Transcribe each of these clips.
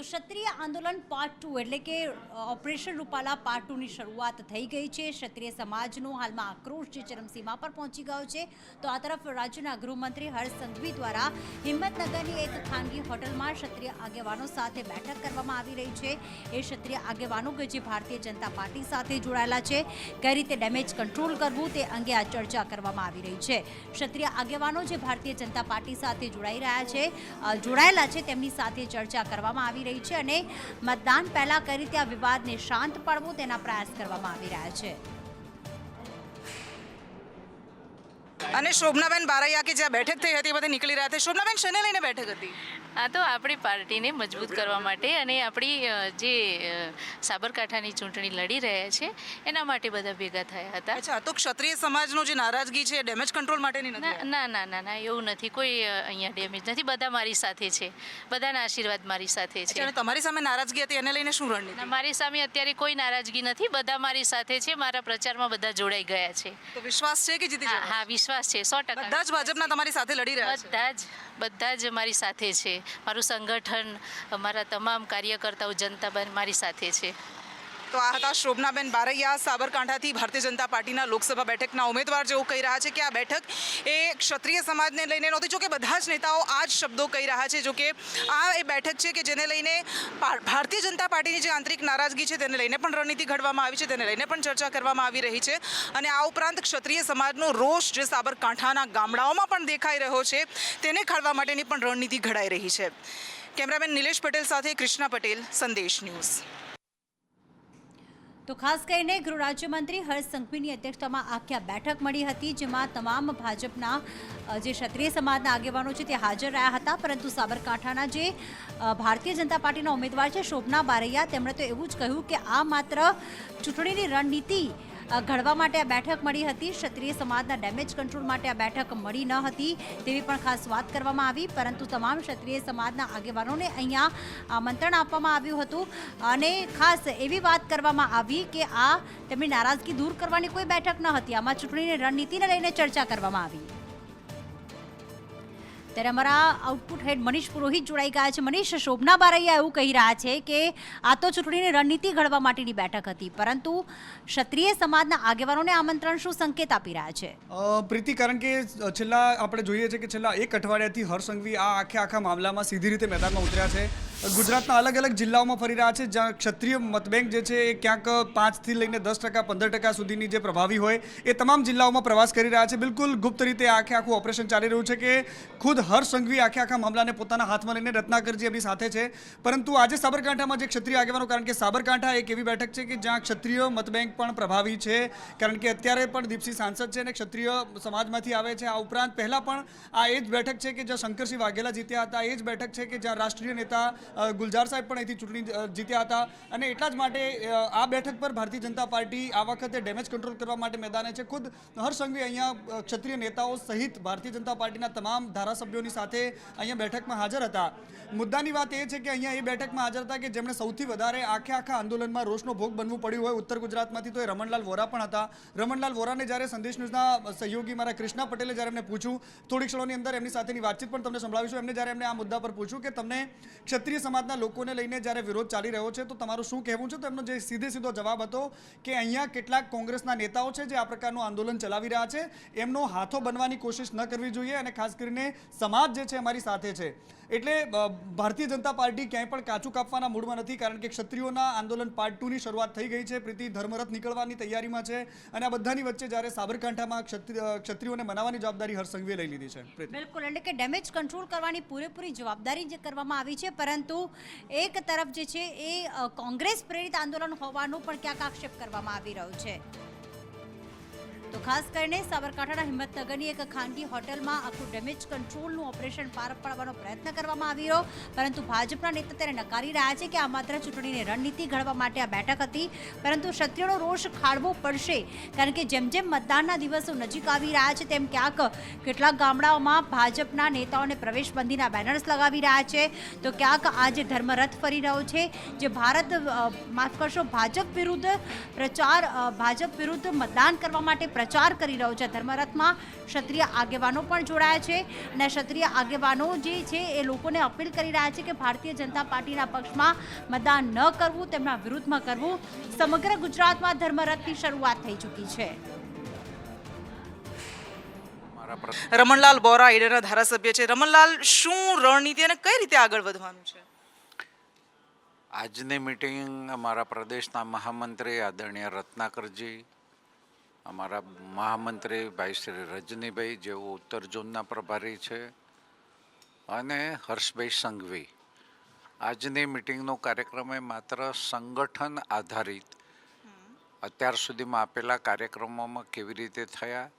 ક્ષત્રિય આંદોલન part two એટલે કે ઓપરેશન રૂપાલા પાર્ટ ટુની શરૂઆત થઈ ગઈ છે. ક્ષત્રિય સમાજનો હાલમાં આક્રોશ જે ચરમસીમા પર પહોંચી ગયો છે. તો આ તરફ રાજ્યના ગૃહમંત્રી હર્ષ સંઘવી દ્વારા હિંમતનગરની એક ખાનગી હોટલમાં ક્ષત્રિય આગેવાનો સાથે બેઠક કરવામાં આવી રહી છે. એ ક્ષત્રિય આગેવાનો કે જે ભારતીય જનતા પાર્ટી સાથે જોડાયેલા છે. કઈ રીતે ડેમેજ કંટ્રોલ કરવું તે અંગે આ ચર્ચા કરવામાં આવી રહી છે. ક્ષત્રિય આગેવાનો જે ભારતીય જનતા પાર્ટી સાથે જોડાઈ રહ્યા છે જોડાયેલા છે તેમની સાથે ચર્ચા કરવામાં આવી રહી છે અને મતદાન પહેલા કઈ રીતે આ વિવાદને શાંત પાડવો તેના પ્રયાસ કરવામાં આવી રહ્યા છે. અને શોભનાબેન બારૈયા કે જ્યાં બેઠક થઈ હતી, એ બધે નીકળી રહ્યા હતા શોભનાબેન, શેને લઈને બેઠક હતી? આ તો આપણી પાર્ટીને મજબૂત કરવા માટે અને આપણી જે સાબરકાંઠાની ચૂંટણી લડી રહ્યા છે એના માટે બધા ભેગા થયા હતા. અચ્છા તો ક્ષત્રિય સમાજનો જે નારાજગી છે ડેમેજ કંટ્રોલ માટેની ના નથી ના ના ના ના એવું નથી. કોઈ અહીંયા ડેમેજ નથી. બધા મારી સાથે છે. બધાના આશીર્વાદ મારી સાથે છે. અને તમારી સામે નારાજગી હતી એને લઈને શું રણનીતિ? મારી સામે અત્યારે કોઈ નારાજગી નથી. બધા મારી સાથે છે. મારા પ્રચારમાં બધા જોડાઈ ગયા છે. તો વિશ્વાસ છે કે જીતી હા હા વિશ્વાસ છે. સો બધા જ ભાજપના તમારી સાથે લડી રહ્યા છે. બધા જ બધા જ મારી સાથે છે. મારું સંગઠન મારા તમામ કાર્યકર્તાઓ જનતા મારી સાથે છે. તો આ હતા શોભનાબેન બારૈયા, સાબરકાંઠાથી ભારતીય જનતા પાર્ટીના લોકસભા બેઠકના ઉમેદવાર જેવું કહી રહ્યા છે કે આ બેઠક એ ક્ષત્રિય સમાજને લઈને નહોતી. જોકે બધા જ નેતાઓ આ જ શબ્દો કહી રહ્યા છે, જો કે આ એ બેઠક છે કે જેને લઈને ભારતીય જનતા પાર્ટીની જે આંતરિક નારાજગી છે તેને લઈને પણ રણનીતિ ઘડવામાં આવી છે, તેને લઈને પણ ચર્ચા કરવામાં આવી રહી છે અને આ ઉપરાંત ક્ષત્રિય સમાજનો રોષ જે સાબરકાંઠાના ગામડાઓમાં પણ દેખાઈ રહ્યો છે તેને ખાળવા માટેની પણ રણનીતિ ઘડાઈ રહી છે. કેમેરામેન નિલેશ પટેલ સાથે કૃષ્ણા પટેલ, સંદેશ ન્યૂઝ. તો ખાસ કરીને ગૃહ રાજ્યમંત્રી હર્ષ સંઘવીની અધ્યક્ષતામાં આખી બેઠક મળી હતી, જેમાં તમામ ભાજપના જે ક્ષત્રિય સમાજના આગેવાનો છે તે હાજર રહ્યા હતા. પરંતુ સાબરકાંઠાના જે ભારતીય જનતા પાર્ટીના ઉમેદવાર છે, શોભના બારૈયા, તેમણે તો એવું જ કહ્યું કે આ માત્ર ચૂંટણીની રણનીતિ ઘડવા માટે આ બેઠક મળી હતી. ક્ષત્રિય સમાજના ડેમેજ કંટ્રોલ માટે આ બેઠક મળી ન હતી તેવી પણ ખાસ વાત કરવામાં આવી. પરંતુ તમામ ક્ષત્રિય સમાજના આગેવાનોને અહીંયા આમંત્રણ આપવામાં આવ્યું હતું. અને ખાસ એવી વાત કરવામાં આવી કે આ તેમની નારાજગી દૂર કરવાની કોઈ બેઠક ન હતી. આમાં ચૂંટણીની રણનીતિને લઈને ચર્ચા કરવામાં આવી. ત્યારે અમારા આઉટપુટ હેડ મનીષ પુરોહિત જોડાઈ ગયા છે. મનીષ, શોભના બારૈયા એવું કહી રહ્યા છે કે આ તો ચૂંટણીની રણનીતિ ઘડવા માટેની બેઠક હતી, પરંતુ ક્ષત્રિય સમાજના આગેવાનોને આમંત્રણ શું સંકેત આપી રહ્યા છે? પ્રીતિ, કારણ કે છેલ્લા આપણે જોઈએ છે કે છેલ્લા એક અઠવાડિયાથી હર્ષ સંઘવી આ આખે આખા મામલામાં સીધી રીતે મેદાનમાં ઉતર્યા છે. ગુજરાતના અલગ અલગ જિલ્લાઓમાં ફરી રહ્યા છે, જ્યાં ક્ષત્રિય મતબેંક જે છે એ ક્યાંક પાંચથી લઈને દસ ટકા, પંદર ટકા સુધીની જે પ્રભાવી હોય, એ તમામ જિલ્લાઓમાં પ્રવાસ કરી રહ્યા છે. બિલકુલ ગુપ્ત રીતે આખે આખું ઓપરેશન ચાલી રહ્યું છે કે ખુદ હર્ષ આખે આખા મામલાને પોતાના હાથમાં લઈને રત્નાકરજી એમની સાથે છે. પરંતુ આજે સાબરકાંઠામાં જે ક્ષત્રિય આગેવાનો, કારણ કે સાબરકાંઠા એક એવી બેઠક છે કે જ્યાં ક્ષત્રિય મતબેંક પણ પ્રભાવી છે, કારણ કે અત્યારે પણ દીપસિંહ સાંસદ છે અને ક્ષત્રિય સમાજમાંથી આવે છે. આ ઉપરાંત પહેલાં પણ આ એ જ બેઠક છે કે જ્યાં શંકરસિંહ વાઘેલા જીત્યા હતા, એ જ બેઠક છે કે જ્યાં રાષ્ટ્રીય નેતા ગુલજાર સાહેબ પણ અહીંથી ચૂંટણી જીત્યા હતા. અને એટલા જ માટે આ બેઠક પર ભારતીય જનતા પાર્ટી આ વખતે ડેમેજ કંટ્રોલ કરવા માટે મેદાને છે. ખુદ હર્ષ અહીંયા ક્ષત્રિય નેતાઓ સહિત ભારતીય જનતા પાર્ટીના તમામ ધારાસભ્યોની સાથે અહીંયા બેઠકમાં હાજર હતા. મુદ્દાની વાત એ છે કે અહીંયા એ બેઠકમાં હાજર હતા કે જેમણે સૌથી વધારે આખે આખા આંદોલનમાં રોષનો ભોગ બનવું પડ્યું હોય ઉત્તર ગુજરાતમાંથી તો એ રમણલાલ વોરા પણ હતા. રમણલાલ વોરાને જ્યારે સંદેશ ન્યૂઝના સહયોગી મારા કૃષ્ણા પટેલે જ્યારે એમને પૂછ્યું થોડી ક્ષણોની અંદર એમની સાથેની વાતચીત પણ તમને સંભળાવીશું. એમને જ્યારે એમને આ મુદ્દા પર પૂછ્યું કે તમને ક્ષત્રિય સમાજના લોકોને લઈને જ્યારે વિરોધ ચાલી રહ્યો છે, તો તમારું શું કહેવું છે? તો એમનો જે સીધે સીધો જવાબ હતો કે અહીંયા કેટલાક કોંગ્રેસના નેતાઓ છે, જે આ પ્રકારનું આંદોલન ચલાવી રહ્યા છે, એમનો હાથો બનવાની કોશિશ ન કરવી જોઈએ અને ખાસ કરીને સમાજ જે છે, અમારી સાથે છે. એટલે ભારતીય જનતા પાર્ટી ક્યાંય પણ કાચું કાપવાના મૂડમાં નથી, કારણ કે ક્ષત્રિયોના આંદોલન પાર્ટ ટુની શરૂઆત થઈ ગઈ છે, પ્રીતિ ધર્મરથ નીકળવાની તૈયારીમાં છે અને આ બધાની વચ્ચે જ્યારે સાબરકાંઠામાં ક્ષત્રિય ક્ષત્રિયોને મનાવવાની જવાબદારી હર્ષ લઈ લીધી છે. બિલકુલ, એટલે કે ડેમેજ કંટ્રોલ કરવાની પૂરેપૂરી જવાબદારી જે કરવામાં આવી છે, પરંતુ એક તરફ જે છે એ કોંગ્રેસ પ્રેરિત આંદોલન હોવાનું પણ ક્યાંક આક્ષેપ કરવામાં આવી રહ્યો છે. તો ખાસ કરીને સાબરકાંઠાના હિંમતનગરની એક ખાનગી હોટલમાં આખું ડેમેજ કંટ્રોલનું ઓપરેશન પાર પાડવાનો પ્રયત્ન કરવામાં આવી રહ્યો. પરંતુ ભાજપના નેતા તેને નકારી રહ્યા છે કે આ માત્ર ચૂંટણીની રણનીતિ ઘડવા માટે આ બેઠક હતી. પરંતુ ક્ષત્રિયોનો રોષ ખાળવો પડશે. કારણ કે જેમ જેમ મતદાનના દિવસો નજીક આવી રહ્યા છે, તેમ ક્યાંક કેટલાક ગામડાઓમાં ભાજપના નેતાઓને પ્રવેશબંધીના બેનર્સ લગાવી રહ્યા છે. તો ક્યાંક આજે ધર્મરથ ફરી રહ્યો છે, જે ભારત માફ કરશો, ભાજપ વિરુદ્ધ પ્રચાર ભાજપ વિરુદ્ધ મતદાન કરવા માટે પ્રચાર કરી રહ્યો છે. ધર્મરથમાં ક્ષત્રિય આગેવાનો પણ જોડાયા છે અને ક્ષત્રિય આગેવાનો જે છે એ લોકોને અપીલ કરી રહ્યા છે કે ભારતીય જનતા પાર્ટીના પક્ષમાં મતદાન ન કરવું તેમના વિરુદ્ધમાં કરવું. સમગ્ર ગુજરાતમાં ધર્મરથની શરૂઆત થઈ ચૂકી છે. રમણલાલ બોરા ઈડરના ધારાસભ્ય છે. રમણલાલ શું રણનીતિ અને કઈ રીતે આગળ વધવાનું છે? આજની મિટિંગ અમારા પ્રદેશના મહામંત્રી આદરણીય રત્નાકરજી અમારા મહામંત્રી ભાઈ શ્રી રજનીભાઈ, જેઓ ઉત્તર ઝોનના પ્રભારી છે, અને હર્ષભાઈ સંઘવી. આજની મિટિંગનો કાર્યક્રમ એ માત્ર સંગઠન આધારિત. અત્યાર સુધીમાં આપેલા કાર્યક્રમોમાં કેવી રીતે થયા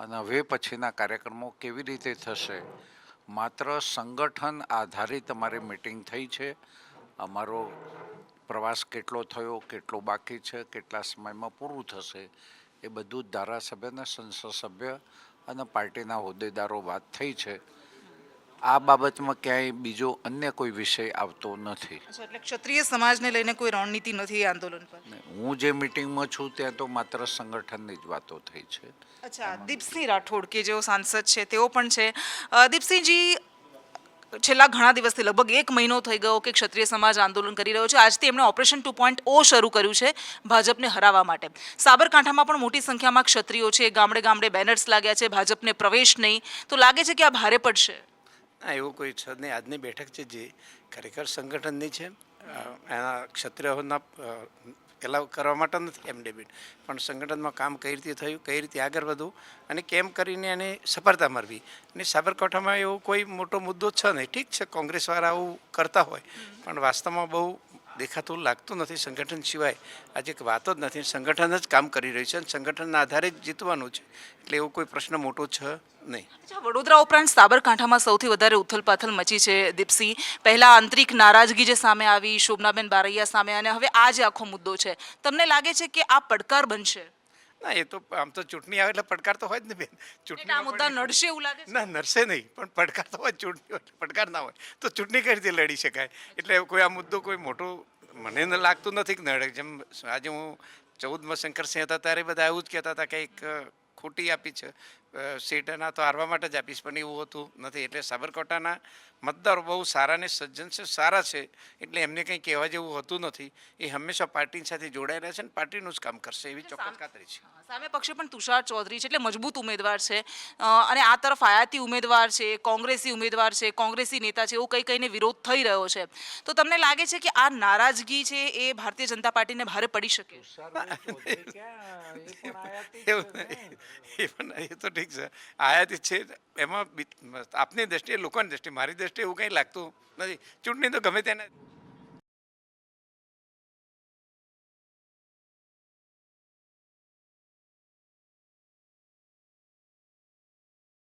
અને હવે પછીના કાર્યક્રમો કેવી રીતે થશે, માત્ર સંગઠન આધારિત અમારી મિટિંગ થઈ છે. અમારો પ્રવાસ કેટલો થયો, કેટલો બાકી છે, કેટલા સમયમાં પૂરું થશે એ બધું જ ધારાસભ્ય અને સંસદ સભ્ય અને પાર્ટીના હોદ્દેદારો વાત થઈ છે. આ બાબતમાં ક્યાંય બીજો અન્ય કોઈ વિષય આવતો નથી. એટલે ક્ષત્રિય સમાજને લઈને કોઈ રણનીતિ નથી આંદોલન પર? હું જે મિટિંગમાં છું ત્યાં તો માત્ર સંગઠનની જ વાતો થઈ છે. અચ્છા દીપસિંહ રાઠોડ કે જેઓ સાંસદ છે તેઓ પણ છે. દીપસિંહજી છેલ્લા ઘણા દિવસથી, લગભગ એક મહિનો થઈ ગયો કે ક્ષત્રિય સમાજ આંદોલન કરી રહ્યો છે. આજથી એમણે ઓપરેશન ટુ પોઈન્ટ ઓ શરૂ કર્યું છે ભાજપને હરાવવા માટે. સાબરકાંઠામાં પણ મોટી સંખ્યામાં ક્ષત્રિયો છે. ગામડે ગામડે બેનર્સ લાગ્યા છે. ભાજપને પ્રવેશ નહીં. તો લાગે છે કે આ ભારે પડશે? ના, એવું કોઈ છે નહીં. આજની બેઠક છે જે ખરેખર સંગઠનની છે. એના ક્ષત્રિયોના એલાવ કરવા માટે નથી એમ ડેબિટ? પણ સંગઠનમાં કામ કઈ રીતે થયું કઈ રીતે આગળ વધવું અને કેમ કરીને એને સફળતા મળવી? અને સાબરકાંઠામાં એવો કોઈ મોટો મુદ્દો છે નહીં. ઠીક છે કોંગ્રેસવાળા આવું કરતા હોય પણ વાસ્તવમાં બહુ દેખાતું લાગતું નથી સંગઠન સિવાય. આજે એક વાતો જ નથી. સંગઠન જ કામ કરી રહ્યું છે અને સંગઠનના આધારે જ જીતવાનું છે. એટલે એવો કોઈ પ્રશ્ન મોટો છે નહીં. વડોદરા ઉપરાંત સાબરકાંઠામાં સૌથી વધારે ઉથલપાથલ મચી છે દીપસિંહ પહેલાં આંતરિક નારાજગી જે સામે આવી, શોભનાબેન બારૈયા સામે, અને હવે આ જે આખો મુદ્દો છે. તમને લાગે છે કે આ પડકાર બનશે? ના એ તો આમ તો ચૂંટણી આવે એટલે પડકાર તો હોય જ ને બેન. ચૂંટણી આ મુદ્દા નડશે એવું લાગે ના નડશે નહીં પણ પડકાર તો હોય ચૂંટણી હોય પડકાર ના હોય. તો ચૂંટણી કઈ રીતે લડી શકાય? એટલે કોઈ આ મુદ્દો કોઈ મોટો મને લાગતું નથી કે નડે. જેમ આજે હું ચૌદમાં શંકરસિંહ હતા ત્યારે બધા એવું જ કહેતા હતા કે એક ખોટી આપી છે. અ, સીટ એના તો હારવા માટે જ આપીશ પણ એવું હોતું નથી. એટલે સાબરકાંઠાના મતદારો બહુ સારા ને સજ્જન છે સારા છે. એટલે એમને કંઈ કહેવા જેવું હોતું નથી. એ હંમેશા પાર્ટીની સાથે જોડાયેલા છે ને પાર્ટીનું જ કામ કરશે એવી ચોક્કસ ખાતરી છે. સામે પક્ષે પણ તુષાર ચૌધરી છે એટલે મજબૂત ઉમેદવાર છે. અને આ તરફ આયાતી ઉમેદવાર છે કોંગ્રેસી ઉમેદવાર છે કોંગ્રેસી નેતા છે એવું કઈ કઈને વિરોધ થઈ રહ્યો છે. તો તમને લાગે છે કે આ નારાજગી છે એ ભારતીય જનતા પાર્ટીને ભારે પડી શકે? એ પણ એ તો ઠીક છે. આયાતી છે, એમાં આપની દ્રષ્ટિએ, લોકોની દ્રષ્ટિએ, મારી દ્રષ્ટિએ એવું કંઈ લાગતું નથી. ચૂંટણી તો ગમે તેને